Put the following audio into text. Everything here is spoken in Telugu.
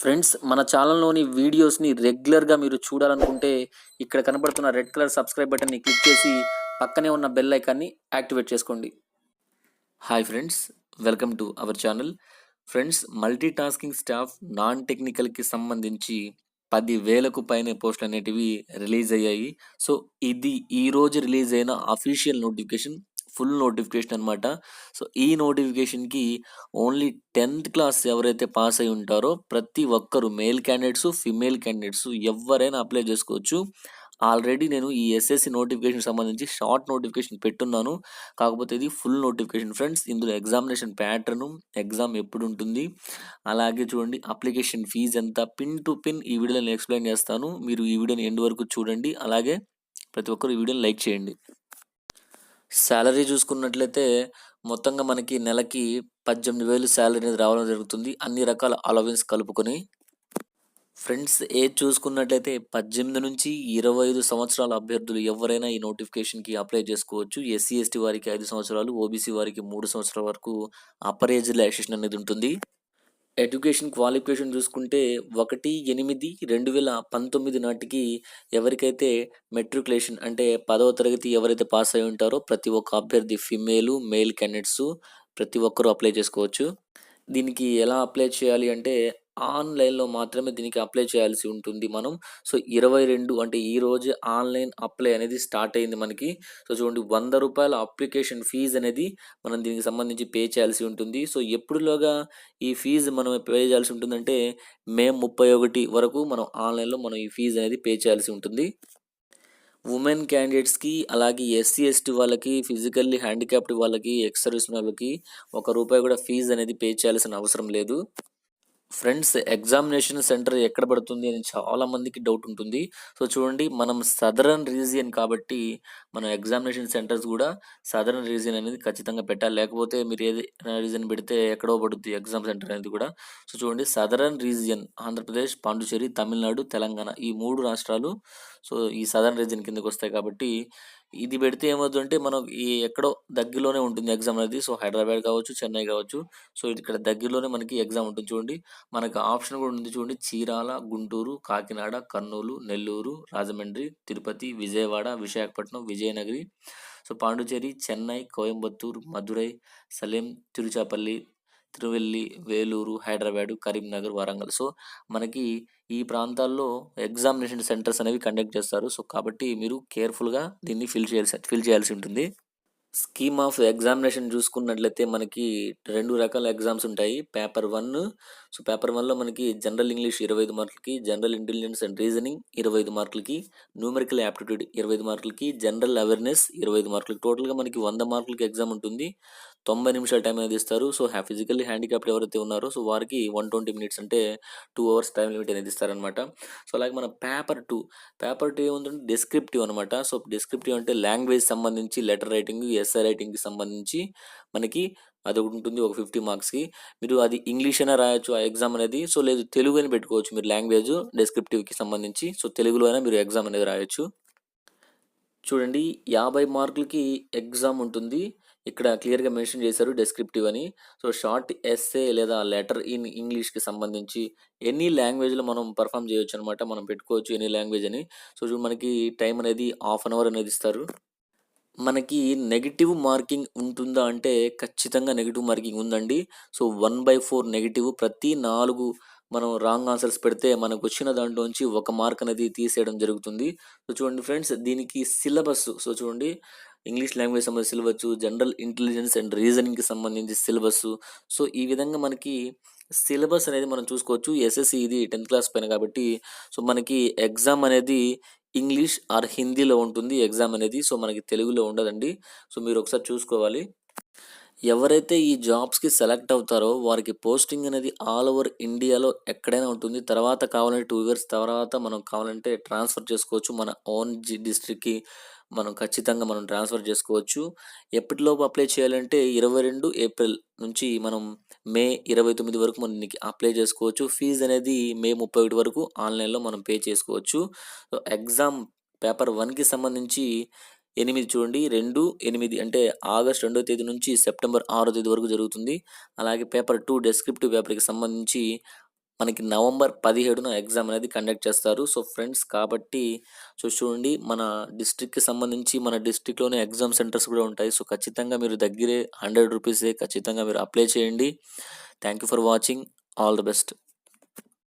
ఫ్రెండ్స్ మన ఛానల్లోని వీడియోస్ని రెగ్యులర్గా మీరు చూడాలనుకుంటే ఇక్కడ కనబడుతున్న రెడ్ కలర్ సబ్స్క్రైబ్ బటన్ని క్లిక్ చేసి పక్కనే ఉన్న బెల్ ఐకాన్ని యాక్టివేట్ చేసుకోండి. Hi friends welcome to our channel. Friends multi tasking staff non టెక్నికల్కి సంబంధించి పది వేలకు పైన పోస్టులు అనేటివి రిలీజ్ అయ్యాయి. సో ఇది ఈ రోజు రిలీజ్ అయిన అఫీషియల్ నోటిఫికేషన్. ఫుల్ నోటిఫికేషన్ అనమాట సో ఈ నోటిఫికేషన్కి ఓన్లీ టెన్త్ క్లాస్ ఎవరైతే పాస్ అయి ఉంటారో ప్రతి ఒక్కరు మేల్ క్యాండిడేట్స్ ఫిమేల్ క్యాండిడేట్స్ ఎవరైనా అప్లై చేసుకోవచ్చు. ఆల్రెడీ నేను ఈ ఎస్ఎస్సి నోటిఫికేషన్ సంబంధించి షార్ట్ నోటిఫికేషన్ పెట్టున్నాను. కాకపోతే ఇది ఫుల్ నోటిఫికేషన్ ఫ్రెండ్స్. ఇందులో ఎగ్జామినేషన్ ప్యాటర్ను ఎగ్జామ్ ఎప్పుడు ఉంటుంది అలాగే చూడండి అప్లికేషన్ ఫీజ్ ఎంత పిన్ టు పిన్ ఈ వీడియోలో నేను ఎక్స్ప్లెయిన్ చేస్తాను. మీరు ఈ వీడియోని ఎండ్ వరకు చూడండి. అలాగే ప్రతి ఒక్కరు ఈ వీడియోని లైక్ చేయండి. శాలరీ చూసుకున్నట్లయితే మొత్తంగా మనకి నెలకి పద్దెనిమిది వేలు శాలరీ అనేది రావడం జరుగుతుంది. అన్ని రకాల అలవెన్స్ కలుపుకొని ఫ్రెండ్స్ ఏజ్ చూసుకున్నట్లయితే పద్దెనిమిది నుంచి ఇరవై ఐదు సంవత్సరాల అభ్యర్థులు ఎవరైనా ఈ నోటిఫికేషన్కి అప్లై చేసుకోవచ్చు. ఎస్సీ ఎస్టీ వారికి ఐదు సంవత్సరాలు ఓబీసీ వారికి మూడు సంవత్సరాల వరకు అప్పర్ ఏజ్ రిలాక్సేషన్ అనేది ఉంటుంది. ఎడ్యుకేషన్ క్వాలిఫికేషన్ చూసుకుంటే ఒకటి ఎనిమిది రెండు వేల పంతొమ్మిది నాటికి ఎవరికైతే మెట్రికులేషన్ అంటే పదవ తరగతి ఎవరైతే పాస్ అయి ఉంటారో ప్రతి ఒక్క అభ్యర్థి ఫిమేలు మేల్ క్యాండిడేట్స్ ప్రతి ఒక్కరూ అప్లై చేసుకోవచ్చు. దీనికి ఎలా అప్లై చేయాలి అంటే ఆన్లైన్లో మాత్రమే దీనికి అప్లై చేయాల్సి ఉంటుంది మనం. సో ఇరవై రెండు అంటే ఈ రోజు ఆన్లైన్ అప్లై అనేది స్టార్ట్ అయింది మనకి. సో చూడండి వంద రూపాయల అప్లికేషన్ ఫీజు అనేది మనం దీనికి సంబంధించి పే చేయాల్సి ఉంటుంది. సో ఎప్పుడులోగా ఈ ఫీజు మనం పే చేయాల్సి ఉంటుందంటే మే ముప్పై ఒకటి వరకు మనం ఆన్లైన్లో మనం ఈ ఫీజు అనేది పే చేయాల్సి ఉంటుంది. ఉమెన్ క్యాండిడేట్స్కి అలాగే ఎస్సీ ఎస్టీ వాళ్ళకి ఫిజికల్లీ హ్యాండిక్యాప్డ్ వాళ్ళకి ఎక్స్ సర్వీస్ వాళ్ళకి ఒక రూపాయి కూడా ఫీజు అనేది పే చేయాల్సిన అవసరం లేదు. ఫ్రెండ్స్ ఎగ్జామినేషన్ సెంటర్ ఎక్కడ పడుతుంది అని చాలా మందికి డౌట్ ఉంటుంది. సో చూడండి మనం సదరన్ రీజియన్ కాబట్టి మన ఎగ్జామినేషన్ సెంటర్స్ కూడా సదరన్ రీజియన్ అనేది ఖచ్చితంగా పెట్టాలి. లేకపోతే మీరు ఏది రీజన్ పెడితే ఎక్కడో పడుతుంది ఎగ్జామ్ సెంటర్ అనేది కూడా. సో చూడండి సదరన్ రీజియన్ ఆంధ్రప్రదేశ్ పాండుచేరి తమిళనాడు తెలంగాణ ఈ మూడు రాష్ట్రాలు సో ఈ సదరన్ రీజియన్ కిందకి వస్తాయి కాబట్టి ఇది పెడితే ఏమవుతుందంటే మనం ఈ ఎక్కడో దగ్గరలోనే ఉంటుంది ఎగ్జామ్ అనేది. సో హైదరాబాద్ కావచ్చు చెన్నై కావచ్చు. సో ఇక్కడ దగ్గరలోనే మనకి ఎగ్జామ్ ఉంటుంది చూడండి. మనకు ఆప్షన్ కూడా ఉంది చూడండి. చీరాల గుంటూరు కాకినాడ కర్నూలు నెల్లూరు రాజమండ్రి తిరుపతి విజయవాడ విశాఖపట్నం విజయనగరి. సో పాండుచేరి చెన్నై కోయంబత్తూర్ మధురై సలేం తిరుచాపల్లి తిరువెల్లి వేలూరు హైదరాబాదు కరీంనగర్ వరంగల్. సో మనకి ఈ ప్రాంతాల్లో ఎగ్జామినేషన్ సెంటర్స్ అనేవి కండక్ట్ చేస్తారు. సో కాబట్టి మీరు కేర్ఫుల్గా దీన్ని ఫిల్ చేయాల్సి ఫిల్ చేయాల్సి ఉంటుంది. స్కీమ్ ఆఫ్ ఎగ్జామినేషన్ చూసుకున్నట్లయితే మనకి రెండు రకాల ఎగ్జామ్స్ ఉంటాయి. పేపర్ వన్ సో పేపర్ వన్లో మనకి జనరల్ ఇంగ్లీష్ ఇరవై ఐదు మార్కులకి జనరల్ ఇంటెలిజెన్స్ అండ్ రీజనింగ్ ఇరవై ఐదు మార్కులకి న్యూమెరికల్ యాప్టిట్యూడ్ ఇరవై ఐదు మార్కులకి జనరల్ అవేర్నెస్ ఇరవై ఐదు మార్కులకి. టోటల్గా మనకి వంద మార్కులకి ఎగ్జామ్ ఉంటుంది. తొంభై నిమిషాల టైం అనేది ఇస్తారు. సో హ్యా ఫిజికల్లీ హ్యాండిక్యాప్డ్ ఎవరైతే ఉన్నారో సో వారికి వన్ ట్వంటీ మినిట్స్ అంటే టూ అవర్స్ టైం లిమిట్ అనేది ఇస్తారనమాట సో అలాగే మన పేపర్ టూ పేపర్ టూ ఏముందంటే డిస్క్రిప్టివ్ అనమాట సో డిస్క్రిప్టివ్ అంటే లాంగ్వేజ్ సంబంధించి లెటర్ రైటింగ్ ఎస్ఐ రైటింగ్కి సంబంధించి మనకి అది ఒకటి ఉంటుంది ఒక ఫిఫ్టీ మార్క్స్కి మీరు అది ఇంగ్లీష్ అయినా రాయొచ్చు ఆ ఎగ్జామ్ అనేది. సో లేదు తెలుగు అని పెట్టుకోవచ్చు మీరు లాంగ్వేజ్ డిస్క్రిప్టివ్కి సంబంధించి. సో తెలుగులో అయినా మీరు ఎగ్జామ్ అనేది రాయొచ్చు. చూడండి యాభై మార్కులకి ఎగ్జామ్ ఉంటుంది. ఇక్కడ క్లియర్గా మెన్షన్ చేశారు డెస్క్రిప్టివ్ అని. సో షార్ట్ ఎస్ఏ లేదా లెటర్ ఇన్ ఇంగ్లీష్కి సంబంధించి ఎనీ లాంగ్వేజ్లో మనం పర్ఫామ్ చేయొచ్చు అనమాట మనం పెట్టుకోవచ్చు ఎనీ లాంగ్వేజ్ అని. సో మనకి టైం అనేది హాఫ్ అన్ అవర్ అనేది ఇస్తారు. మనకి నెగిటివ్ మార్కింగ్ ఉంటుందా అంటే ఖచ్చితంగా నెగిటివ్ మార్కింగ్ ఉందండి. So one by four negative ప్రతి నాలుగు మనం రాంగ్ ఆన్సర్స్ పెడితే మనకు వచ్చిన దాంట్లోంచి ఒక మార్క్ అనేది తీసేయడం జరుగుతుంది. సో చూడండి ఫ్రెండ్స్ దీనికి సిలబస్ సో చూడండి ఇంగ్లీష్ లాంగ్వేజ్ సంబంధించి సిలబస్ జనరల్ ఇంటెలిజెన్స్ అండ్ రీజనింగ్కి సంబంధించి సిలబస్ సో ఈ విధంగా మనకి సిలబస్ అనేది మనం చూసుకోవచ్చు. ఎస్ఎస్సి ఇది టెన్త్ క్లాస్ పైన కాబట్టి సో మనకి ఎగ్జామ్ అనేది ఇంగ్లీష్ ఆర్ హిందీలో ఉంటుంది. ఎగ్జామ్ అనేది సో మనకి తెలుగులో ఉండదండి. సో మీరు ఒకసారి చూసుకోవాలి. ఎవరైతే ఈ జాబ్స్కి సెలెక్ట్ అవుతారో వారికి పోస్టింగ్ అనేది ఆల్ ఓవర్ ఇండియాలో ఎక్కడైనా ఉంటుంది. తర్వాత కావాలంటే టూ ఇయర్స్ తర్వాత మనం కావాలంటే ట్రాన్స్ఫర్ చేసుకోవచ్చు. మన ఓన్ జి డిస్ట్రిక్ట్కి మనం ఖచ్చితంగా మనం ట్రాన్స్ఫర్ చేసుకోవచ్చు. ఎప్పటిలోపు అప్లై చేయాలంటే ఇరవై రెండు ఏప్రిల్ నుంచి మనం మే ఇరవై తొమ్మిది వరకు మనం దీనికి అప్లై చేసుకోవచ్చు. ఫీజు అనేది మే ముప్పై ఒకటి వరకు ఆన్లైన్లో మనం పే చేసుకోవచ్చు. ఎగ్జామ్ పేపర్ వన్కి సంబంధించి ఎనిమిది చూడండి. రెండు ఎనిమిది అంటే ఆగస్ట్ రెండో తేదీ నుంచి సెప్టెంబర్ ఆరో తేదీ వరకు జరుగుతుంది. అలాగే పేపర్ టూ డెస్క్రిప్టివ్ పేపర్కి సంబంధించి మనకి నవంబర్ పదిహేడున ఎగ్జామ్ అనేది కండక్ట్ చేస్తారు. సో ఫ్రెండ్స్ కాబట్టి సో చూడండి మన డిస్ట్రిక్ట్కి సంబంధించి మన డిస్ట్రిక్ట్లోనే ఎగ్జామ్ సెంటర్స్ కూడా ఉంటాయి. సో ఖచ్చితంగా మీరు దగ్గరే హండ్రెడ్ రూపీసే ఖచ్చితంగా మీరు అప్లై చేయండి. Thank you for watching. All the best.